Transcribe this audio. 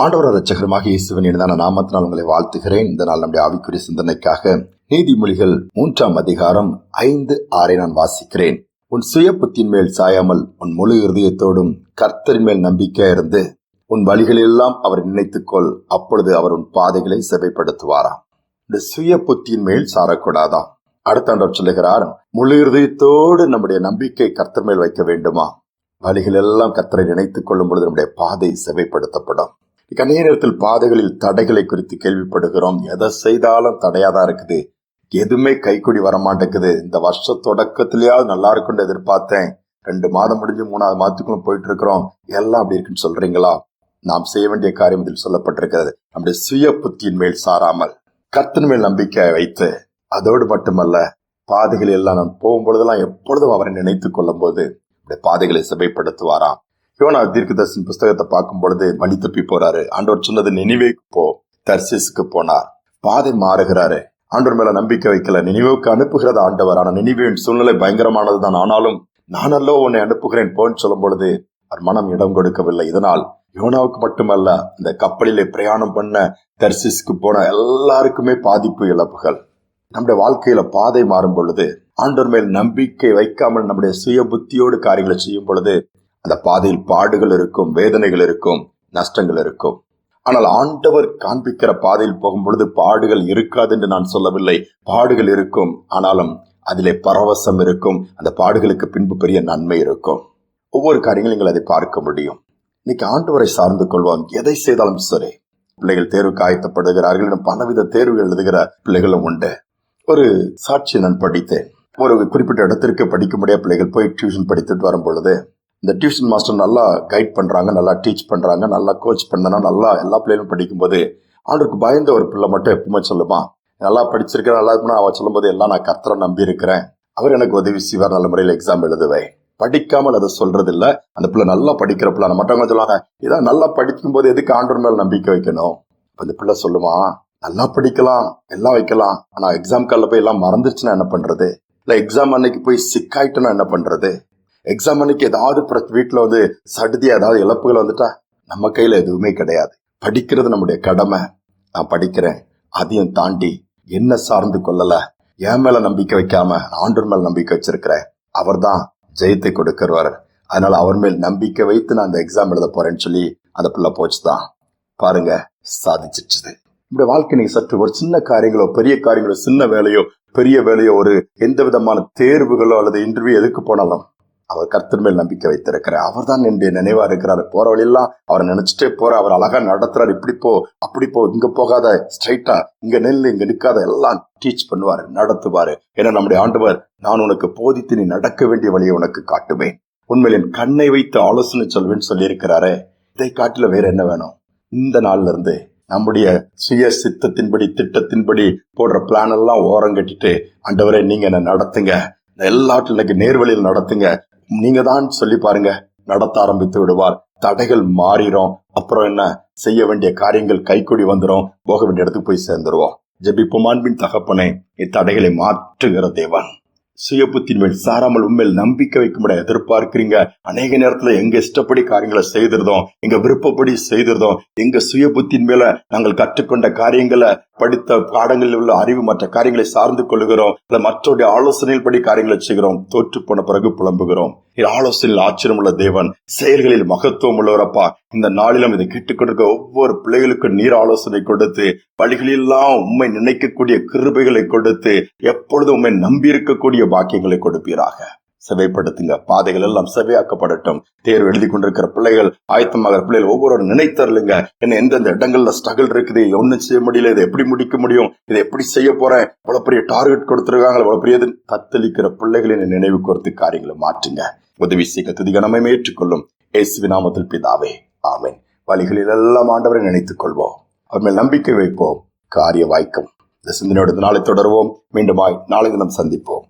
ஆண்டவர் ரட்சகரமாக இயேசுவின் இனிதான நாமத்தினால் உங்களை வாழ்த்துகிறேன். இந்த நாள் நம்முடைய ஆவிக்குரிய சிந்தனைக்காக நீதிமொழிகள் மூன்றாம் அதிகாரம் ஐந்து ஆறை நான் வாசிக்கிறேன். உன் சுய புத்தின் மேல் சாயாமல் உன் முழு இருதயத்தோடும் கர்த்தரின் மேல் நம்பிக்கை இருந்து உன் வழிகளெல்லாம் அவர் நினைத்துக்கொள். அப்பொழுது அவர் உன் பாதைகளை செவைப்படுத்துவாராம் இந்த சுய புத்தியின் மேல் சாரக்கூடாதாம் அடுத்த ஆண்டவர் சொல்லுகிறார் முழு இருதயத்தோடு நம்முடைய நம்பிக்கை கர்த்தர் மேல் வைக்க வேண்டுமா. வழிகள் எல்லாம் கர்த்தரை நினைத்துக் கொள்ளும் பொழுது நம்முடைய பாதை செவைப்படுத்தப்படும். இக்க நேரத்தில் பாதைகளில் தடைகளை குறித்து கேள்விப்படுகிறோம். எதை செய்தாலும் தடையாதான் இருக்குது. எதுவுமே கைக்குடி வரமாட்டேங்குது. இந்த வருஷ தொடக்கத்திலேயாவது நல்லா இருக்கும்னு எதிர்பார்த்தேன். ரெண்டு மாதம் முடிஞ்சு மூணாவது மாதத்துக்குள்ள போயிட்டு இருக்கிறோம் எல்லாம் அப்படி இருக்குன்னு சொல்றீங்களா? நாம் செய்ய வேண்டிய காரியம் இதில் சொல்லப்பட்டிருக்கிறது. நம்முடைய சுய புத்தியின் மேல் சாராமல் கர்த்தன் மேல் நம்பிக்கை வைத்து அதோடு மட்டுமல்ல பாதைகள் எல்லாம் நான் போகும் பொழுதெல்லாம் எப்பொழுதும் அவரை நினைத்து கொள்ளும் போது பாதைகளை சபைப்படுத்துவாராம் யோனா தீர்க்கதர்சன் புஸ்தகத்தை பார்க்கும் பொழுது வழி தப்பி போறாரு. ஆண்டவர் சொன்னது நினைவேக்கு போ தர்சிஸுக்கு போனார். பாதை மாறுகிறாரு. ஆண்டவர் மேல நம்பிக்கை வைக்கல. நினைவுக்கு அனுப்புகிறத ஆண்டவர். ஆனா நினைவின் சூழ்நிலை பயங்கரமானதுதான். ஆனாலும் நானல்லோ உன்னை அனுப்புகிறேன். போன்னு சொல்லும் பொழுது அவர் மனம் இடம் கொடுக்கவில்லை. இதனால் யோனாவுக்கு மட்டுமல்ல இந்த கப்பலிலே பிரயாணம் பண்ண தர்சிஸ்க்கு போன எல்லாருக்குமே பாதிப்பு இழப்புகள். நம்முடைய வாழ்க்கையில பாதை மாறும் பொழுது ஆண்டோர் மேல் நம்பிக்கை வைக்காமல் நம்முடைய சுய புத்தியோடு காரியங்களை செய்யும் பொழுது அந்த பாதையில் பாடுகள் இருக்கும் வேதனைகள் இருக்கும் நஷ்டங்கள் இருக்கும். ஆனால் ஆண்டவர் காண்பிக்கிற பாதையில் போகும் பொழுது பாடுகள் இருக்காது என்று நான் சொல்லவில்லை. பாடுகள் இருக்கும் ஆனாலும் அதிலே பரவசம் இருக்கும். அந்த பாடுகளுக்கு பின்பு பெரிய நன்மை இருக்கும். ஒவ்வொரு காரியங்களும் நீங்கள் அதை பார்க்க முடியும். இன்னைக்கு ஆண்டவரை சார்ந்து கொள்வோம் எதை செய்தாலும் சரி. பிள்ளைகள் தேர்வுக்கு ஆயத்தப்படுகிறார்கள் இன்னும் பலவித தேர்வுகள் எழுதுகிற பிள்ளைகளும் உண்டு. ஒரு சாட்சி நான் படித்தேன். ஒரு குறிப்பிட்ட இடத்திற்கு படிக்க முடியாத பிள்ளைகள் போய் டியூஷன் படித்துட்டு வரும் பொழுது இந்த டியூஷன் மாஸ்டர் நல்லா கைட் பண்ணுறாங்க நல்லா டீச் பண்ணுறாங்க நல்லா கோச் பண்ணனா நல்லா எல்லா பிள்ளைகளும் படிக்கும்போது ஆண்டுக்கு பயந்த ஒரு பிள்ளை மட்டும் எப்பவுமே சொல்லுமா நல்லா படிச்சிருக்கேன் நல்லா இருக்குன்னா அவன் சொல்லும்போது எல்லாம் நான் கர்த்தரை நம்பி இருக்கிறேன். அவர் எனக்கு உதவி செய்வார் நல்ல முறையில் எக்ஸாம் எழுதுவேன். படிக்காமல் அதை சொல்றது இல்ல அந்த பிள்ளை நல்லா படிக்கிற பிள்ளை. மற்றவங்க சொல்லுவாங்க இதான் நல்லா படிக்கும் போது எதுக்கு ஆண்டோர் மேல நம்பிக்கை வைக்கணும்? அந்த பிள்ளை சொல்லுமா நல்லா படிக்கலாம் எல்லாம் வைக்கலாம். ஆனா எக்ஸாம் காலில் போய் எல்லாம் மறந்துருச்சுன்னா என்ன பண்றது? இல்ல எக்ஸாம் அன்னைக்கு போய் சிக்காயிட்டுனா என்ன பண்றது? எக்ஸாம் அன்னைக்கு ஏதாவது வீட்டுல வந்து சடுதி ஏதாவது இழப்புகள் வந்துட்டா நம்ம கையில எதுவுமே கிடையாது. படிக்கிறது நம்முடைய கடமை. நான் படிக்கிறேன். அதையும் தாண்டி என்ன சார்ந்து கொள்ளல. என் மேல நம்பிக்கை வைக்காம ஆண்டர் மேல நம்பிக்கை வச்சிருக்கிறேன். அவர் தான் ஜெயத்தை கொடுக்கிறவர். அதனால அவர் மேல் நம்பிக்கை வைத்து நான் அந்த எக்ஸாம் எழுத போறேன்னு சொல்லி அந்த பிள்ளை போச்சுதான். பாருங்க சாதிச்சிச்சுது இப்படி வாழ்க்கை நீங்க சற்று ஒரு சின்ன காரியங்களோ பெரிய காரியங்களோ சின்ன வேலையோ பெரிய வேலையோ ஒரு எந்த விதமான தேர்வுகளோ அல்லது இன்டர்வியூ எதுக்கு போனாலும் அவர் கர்த்தர் மேல் நம்பிக்கை வைத்திருக்கிறார். அவர் தான் என்னுடைய நினைவா இருக்கிறார். போற வழியெல்லாம் அவரை நினைச்சிட்டே போற அவர் அழகா நடத்துறாரு. இப்படி போ அப்படி போ இங்க போகாத ஸ்ட்ரைட்டா இங்க நெல் இங்க நிக்காத எல்லாம் டீச் பண்ணுவாரு நடத்துவாரு. ஏன்னா நம்முடைய ஆண்டவர் நான் உனக்கு போதித்து நீ நடக்க வேண்டிய வழியை உனக்கு காட்டுவேன். உண்மையில் என் கண்ணை வைத்து ஆலோசனை சொல்வேன்னு சொல்லியிருக்கிறாரே. இதை காட்டில வேற என்ன வேணும்? இந்த நாள்ல இருந்து நம்முடைய சுய சித்தத்தின்படி திட்டத்தின்படி போடுற பிளான் எல்லாம் ஓரம் கட்டிட்டு ஆண்டவரை நீங்க என்ன நடத்துங்க. எல்லாட்டிலும் நேர்வழியில் நடத்துங்க. நீங்க தான் சொல்லி பாருங்க நடத்த ஆரம்பித்து விடுவார். தடைகள் மாறிடும் அப்புறம் என்ன? செய்ய வேண்டிய காரியங்கள் கைக்கூடி வந்துடும் போக வேண்டிய இடத்துக்கு போய் சேர்ந்துருவோம். ஜெபிப்பு மாண்பின் தகப்பனை இத்தடைகளை மாற்றுகிற தேவன். சுய புத்தின் மேல் சாராமல் உண்மையில் நம்பிக்கை வைக்க முடியாது எதிர்பார்க்கிறீங்க. அநேக நேரத்துல எங்க இஷ்டப்படி காரியங்களை செய்திருந்தோம் எங்க விருப்பப்படி செய்திருந்தோம் எங்க சுய புத்தின் மேல நாங்கள் கற்றுக்கொண்ட காரியங்களை படித்த பாடங்களில் உள்ள அறிவு மற்ற காரியங்களை சார்ந்து கொள்கிறோம் மற்றவருடைய ஆலோசனையில் படி காரியங்களை செய்கிறோம். தோற்று போன பிறகு புலம்புகிறோம். ஆலோசனையில் ஆச்சரியம் உள்ள தேவன் செயல்களில் மகத்துவம் உள்ளவரப்பா. இந்த நாளிலும் இதை கேட்டுக்கொண்டிருக்க ஒவ்வொரு பிள்ளைகளுக்கும் நீர் ஆலோசனை கொடுத்து வழிகளெல்லாம் உண்மை நினைக்கக்கூடிய கிருபைகளை கொடுத்து எப்பொழுதும் உண்மை நம்பி இருக்கக்கூடிய பாக்கியங்களை கொடுப்பீராக. செவைப்படுத்துங்க. பாதைகள் எல்லாம் செவையாக்கப்படட்டும். தேர்வு எழுதி கொண்டிருக்கிற பிள்ளைகள் ஆயத்தமாகிற பிள்ளைகள் ஒவ்வொரு நினைத்தரலுங்க என்ன எந்தெந்த இடங்கள்ல ஸ்ட்ரகிள் இருக்குது? ஒன்னும் செய்ய முடியல. இதை எப்படி முடிக்க முடியும்? இதை எப்படி செய்ய போறேன்? இவ்வளவு பெரிய டார்கெட் கொடுத்துருக்காங்க. இவ்வளவு பெரிய தத்தளிக்கிற பிள்ளைகளின் நினைவு கோர்த்து காரியங்களை மாற்றுங்க. உதவி செய்ய துதிகனமே ஏற்றுக்கொள்ளும். ஏசுவி நாமத்தில் பிதாவே. ஆமேன். வழிகளில் எல்லாம் ஆண்டவரை நினைத்துக் கொள்வோம் அவர் மேல் நம்பிக்கை வைப்போம். காரிய வாய்க்கும் இந்த சிந்தனையோட நாளை தொடருவோம். மீண்டுமாய் நாளை தினம் சந்திப்போம்.